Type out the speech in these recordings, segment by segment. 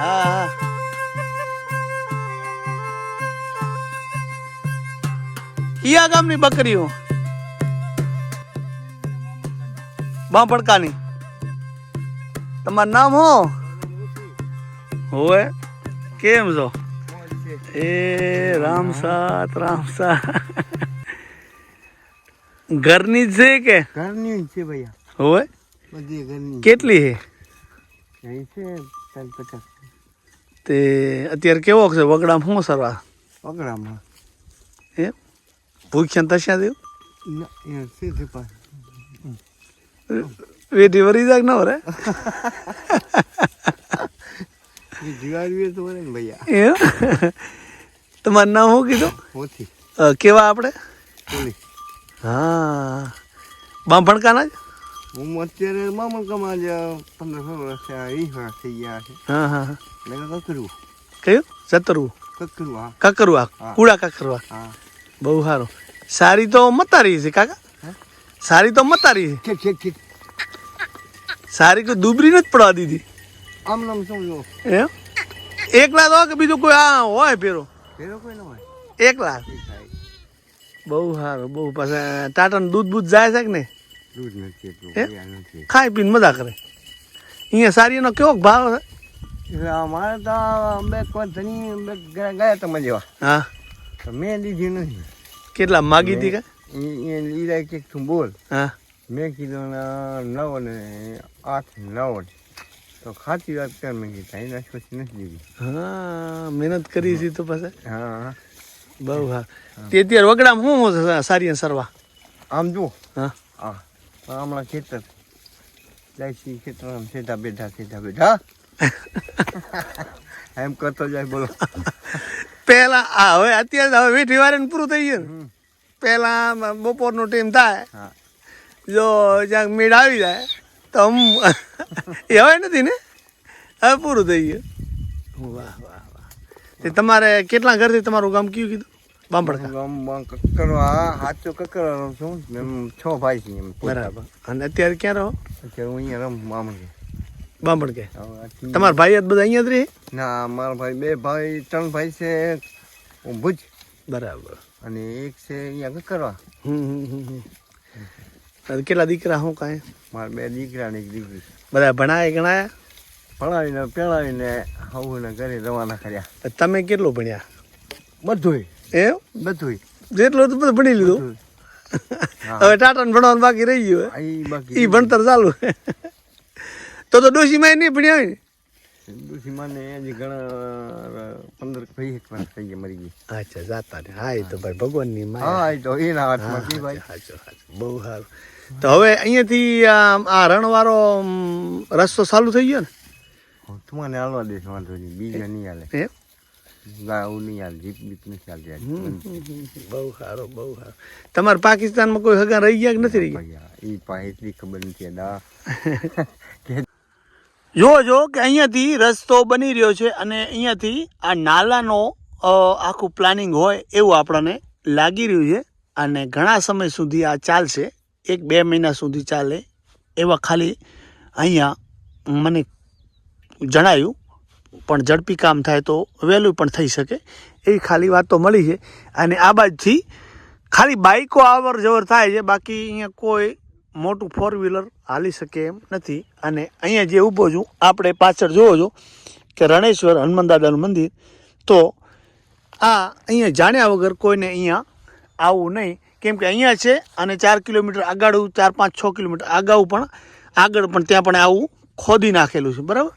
હા હા કયા ગામની બકરીઓ બાંભડકાની તમારું નામ હો હોય કેમ છો એ રામ સાત રામ સાત ઘરની જ છે કે ઘરની જ છે ભૈયા હોય બધી ઘરની કેટલી છે અહીં છે ચાલ પચાસ તે અત્યારે કેવો છે? વગડામાં શું સરવા વગડામાં? એ ભૂખ્યા તસ્યા દેવ? વેઠી વરી જાગ ન વરે? તમારું નામ શું કીધું? કેવા આપણે? હા. બાંભણકાના જ? હું અત્યારે મામા કમા જ પંદર સો વર્ષ વીસ થઈ ગયા છે. હા હા. મેં કકરું. કયું? સતરવું કકરવા હા. કુડા કકરવા હા. બહુ સારું. સારી તો મતારી છે કાકા? સારી તો મતારી છે. ઠીક ઠીક ઠીક. સારી કોઈ દુબરી નથી પડવા દીધી. આમ નામ સમજો એમ? એકલા તો કે બીજું કોઈ આ હોય ફેરો ફેરો કોઈ ન હોય? એકલા. બહુ સારું બહુ. પાછા ટાટાનું દૂધ બૂધ જાય છે કે નહીં? ખાઈ પીને મજા કરે. અહીંયા સારીનો કેવો ભાવ અમારે તો અમે કોઈ ધણી ગયા તમે જેવા હા. તો મેં લીધી નથી. કેટલા માગી હતી કે? એ લીધા કે તું બોલ. હા. મેં કીધું નવ ને આઠ નવ તો ખાતી વાત કર મેં કીધા એના પછી નથી લીધી. હા મહેનત કરી હતી તો પાસે હા. બહુ હા. તે અત્યારે વગડામાં શું શું સારી સરવા? આમ જુઓ. હા. હા. હમણાં ખેતર. જાય છે ખેતર આમ સીધા બેઠા સીધા બેઠા એમ કરતો જાય બોલો. પહેલા હવે અત્યારે હવે વેઠી વારે પૂરું થઈ ગયું. પહેલા બપોરનો ટીમ થાય. જો જ્યાં મેળ આવી જાય તો હમ એ હવે નથી ને? હવે પૂરું થઈ ગયું. વાહ વાહ વાહ. તમારે કેટલા ઘરથી તમારું ગામ કયું કીધું? ગામમાં કકરવા સાચો કકરવાનો છું. ને એમ છ ભાઈ છે બરાબર. અને અત્યારે ક્યાં રહો? અત્યારે હું અહીંયા રમ મામલે બાંભડકે હવે કે તમારા ભાઈ જ બધા અહીંયા જ રહે? ના મારા ભાઈ બે ભાઈ ત્રણ ભાઈ છે ભુજ બરાબર. અને એક છે અહીંયા કકરવા હમ હમ હમ હમ. અને કેટલા દીકરા હું કાંઈ? મારા બે દીકરા ને એક દીકરી. બધા ભણાય ગણાયા? ભણાવીને પેણાવીને હવુને ઘરે રવાના કર્યા. તમે કેટલું ભણ્યા? બધુંય. એમ? બધુંય. જેટલું બધું ભણી લીધું. હવે ટાટા ટાટાને ભણવાનું બાકી રહી ગયું એ ભણતર ચાલુ તો તો ડોશીમાં નહીં ભણ્યા હોય ને? હજી ઘણા પંદર વીસ એક વર્ષ થઈ ગયા મરી ગઈ અચ્છા જાતા ને. હા એ તો ભાઈ ભગવાનની હા એ તો એના હાથમાં કી ભાઈ. હાચો હાચો બહુ સારું. તો હવે અહીંયાથી આ રણવાળો રસ્તો ચાલુ થઈ ગયો ને? તમારે હાલવા દેશ વાંધો નહીં. બીજા નહીં હાલે. ગાવું નહીં હાલે જીપ બીપ નથી. બહુ સારો બહુ સારું. તમારે પાકિસ્તાનમાં કોઈ હગા રહી ગયા કે નથી રહી ગયા? એ ઈ ખબર નથી દા. જો જો કે અહીંયાથી રસ્તો બની રહ્યો છે અને અહીંયાથી આ નાલાનો આખું પ્લાનિંગ હોય એવું આપણને લાગી રહ્યું છે અને ઘણા સમય સુધી આ ચાલશે. એક બે મહિના સુધી ચાલે એવા ખાલી અહીંયા મને જણાયું. પણ ઝડપી કામ થાય તો વહેલું પણ થઈ શકે. એવી ખાલી વાત મળી છે. અને આ બાજુથી ખાલી બાઇકો આવર જવર થાય છે. બાકી અહીંયા કોઈ મોટું ફોર વ્હીલર હાલી શકે એમ નથી. અને અહીંયા જે ઊભો છું, આપણે પાછળ જોવો છો કે રણેશ્વર હનુમાન દાદાનું મંદિર. તો આ અહીંયા જાણ્યા વગર કોઈને અહીંયા આવવું નહીં. કેમ કે અહીંયા છે અને ચાર કિલોમીટર આગળ, ચાર પાંચ છ કિલોમીટર અગાઉ પણ આગળ પણ ત્યાં પણ આવું ખોદી નાખેલું છે. બરાબર?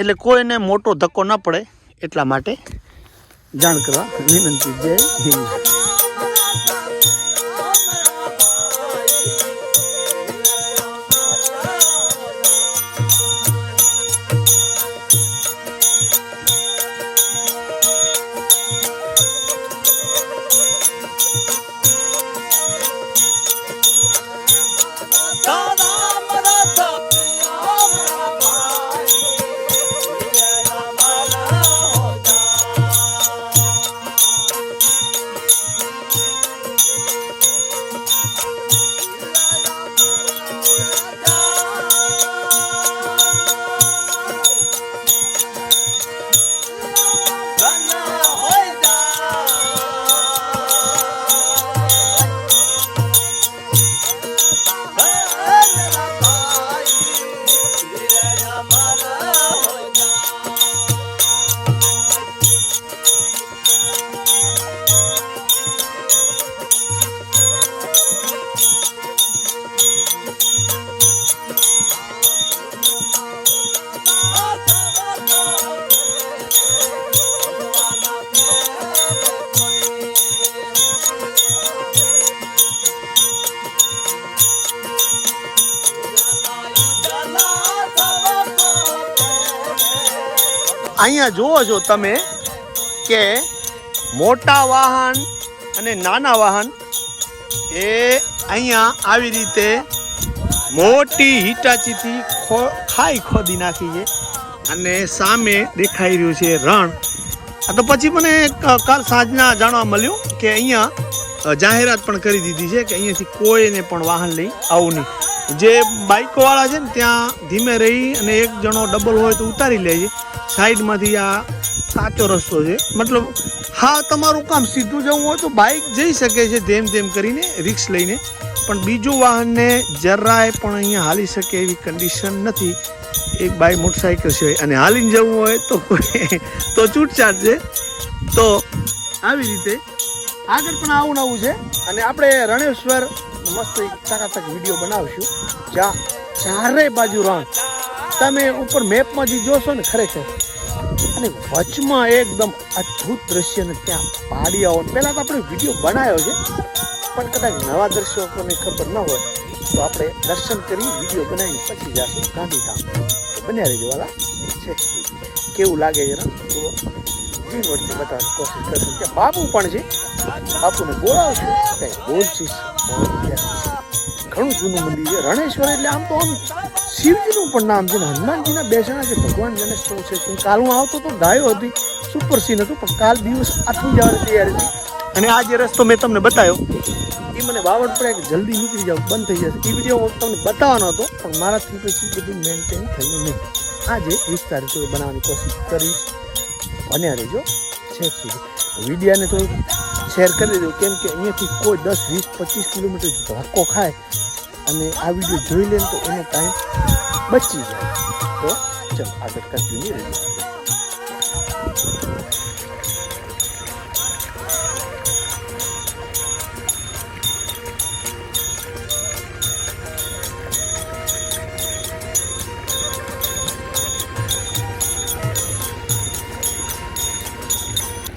એટલે કોઈને મોટો ધક્કો ન પડે એટલા માટે જાણ કરવા વિનંતી. જય હિન્દ. અહીંયા જુઓ છો તમે કે મોટા વાહન અને નાના વાહન એ અહીંયા આવી રીતે મોટી હિટાચીથી ખાઈ ખોદી નાખી છે અને સામે દેખાઈ રહ્યું છે રણ. આ તો પછી મને કાલ સાંજના જાણવા મળ્યું કે અહીંયા જાહેરાત પણ કરી દીધી છે કે અહીંયાથી કોઈને પણ વાહન લઈ આવું નહીં. જે બાઇકવાળા છે ને, ત્યાં ધીમે રહી અને એક જણો ડબલ હોય તો ઉતારી લે છે. સાઈડમાંથી આ સાચો રસ્તો છે. મતલબ, હા, તમારું કામ સીધું જવું હોય તો બાઇક જઈ શકે છે ધેમ ધેમ કરીને રિક્સ લઈને. પણ બીજું વાહનને જરાય પણ અહીંયા હાલી શકે એવી કન્ડિશન નથી. એક બાય મોટરસાઇકલ છે અને હાલીને જવું હોય તો તો છૂટછાટ છે. તો આવી રીતે આગળ પણ આવું નવું છે. અને આપણે રણેશ્વર મસ્ત એક ટકાટક વીડિયો બનાવશું. જ્યાં ચારે બાજુ રણ. તમે ઉપર મેપમાં જે જોશો ને ખરેખર, અને વચમાં એકદમ અદ્ભુત દ્રશ્ય ને ત્યાં પાડિયાઓ પહેલા તો આપણે વીડિયો બનાવ્યો છે, પણ કદાચ નવા દર્શકોને ખબર ન હોય, તો આપણે દર્શન કરી વીડિયો બનાવી પછી જાશું ગાંધીધામ. તો બન્યા રહેજો વાલા. છે. કેવું લાગે રણ તો જીવનવડથી બતાવવાની કોશિશ કરશું. કે બાપુ પણ છે. બાપુને બોલાવશું. કંઈ બોલશીશ ઘણું જૂનું મંદિર છે. રણેશ્વર એટલે આમ તો આમ શિવજીનું પણ નામ છે ને, હનુમાનજીના બેસણા છે, ભગવાન જેને શું છે કાલ હું આવતો તો ગાયો હતી સુપર સીન હતું, પણ કાલ દિવસ આથમી જવાની તૈયારી હતી. અને આ જે રસ્તો મેં તમને બતાવ્યો, એ મને વાવડ પડે કે જલ્દી નીકળી જાવ, બંધ થઈ જશે. એ વીડિયો હું તમને બતાવવાનો હતો, પણ મારાથી પછી બધું મેન્ટેન થયું નહીં. આજે વિસ્તાર તો બનાવવાની કોશિશ કરીશ. બન્યા રહેજો, છેક સુધી. વિડીયાને થોડું શેર કરી દેજો, કેમ કે અહીંયાથી કોઈ દસ, વીસ, પચીસ કિલોમીટર ધક્કો ખાય અને આ વીડિયો જોઈ લે તો એનો ટાઈમ બચી જાય. તો ચલો આગળ કન્ટિન્યુ રહેજો